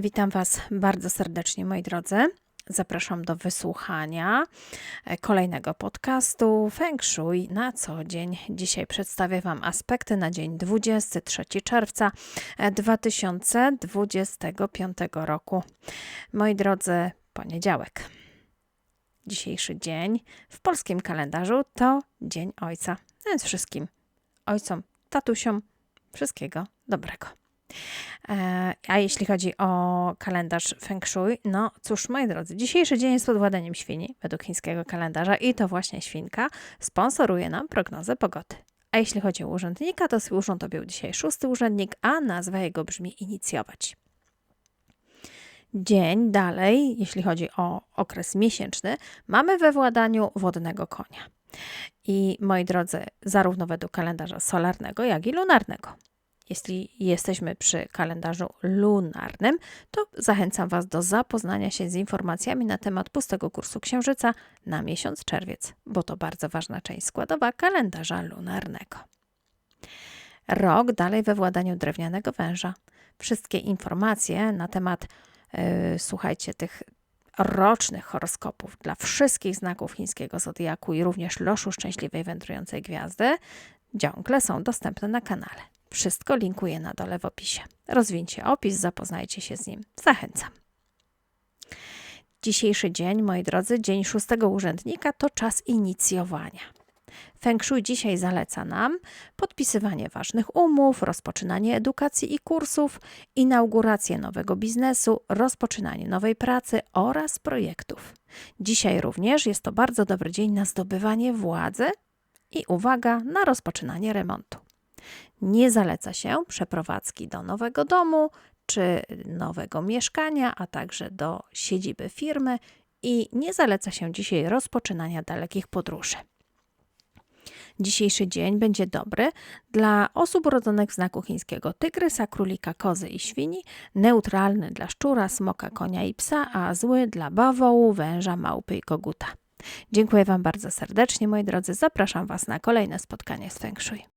Witam Was bardzo serdecznie, moi drodzy. Zapraszam do wysłuchania e, kolejnego podcastu Feng Shui na co dzień. Dzisiaj przedstawię Wam aspekty na dzień 23 czerwca e, 2025 roku. Moi drodzy, poniedziałek. Dzisiejszy dzień w polskim kalendarzu to Dzień Ojca. Więc wszystkim ojcom, tatusiom wszystkiego dobrego. E, A jeśli chodzi o kalendarz Feng Shui, no cóż, moi drodzy, dzisiejszy dzień jest pod władaniem świni według chińskiego kalendarza i to właśnie świnka sponsoruje nam prognozę pogody. A jeśli chodzi o urzędnika, to urząd objął dzisiaj szósty urzędnik, a nazwa jego brzmi inicjować. Dzień dalej, jeśli chodzi o okres miesięczny, mamy we władaniu wodnego konia. I moi drodzy, zarówno według kalendarza solarnego, jak i lunarnego. Jeśli jesteśmy przy kalendarzu lunarnym, to zachęcam Was do zapoznania się z informacjami na temat pustego kursu księżyca na miesiąc czerwiec, bo to bardzo ważna część składowa kalendarza lunarnego. Rok dalej we władaniu drewnianego węża. Wszystkie informacje na temat, yy, słuchajcie, tych rocznych horoskopów dla wszystkich znaków chińskiego zodiaku i również loszu szczęśliwej wędrującej gwiazdy ciągle są dostępne na kanale. Wszystko linkuję na dole w opisie. Rozwincie opis, zapoznajcie się z nim. Zachęcam. Dzisiejszy dzień, moi drodzy, dzień szóstego urzędnika to czas inicjowania. Feng Shui dzisiaj zaleca nam podpisywanie ważnych umów, rozpoczynanie edukacji i kursów, inaugurację nowego biznesu, rozpoczynanie nowej pracy oraz projektów. Dzisiaj również jest to bardzo dobry dzień na zdobywanie władzy i uwaga na rozpoczynanie remontu. Nie zaleca się przeprowadzki do nowego domu czy nowego mieszkania, a także do siedziby firmy i nie zaleca się dzisiaj rozpoczynania dalekich podróży. Dzisiejszy dzień będzie dobry dla osób urodzonych w znaku chińskiego tygrysa, królika, kozy i świni, neutralny dla szczura, smoka, konia i psa, a zły dla bawołu, węża, małpy i koguta. Dziękuję Wam bardzo serdecznie, moi drodzy. Zapraszam Was na kolejne spotkanie z Feng Shui.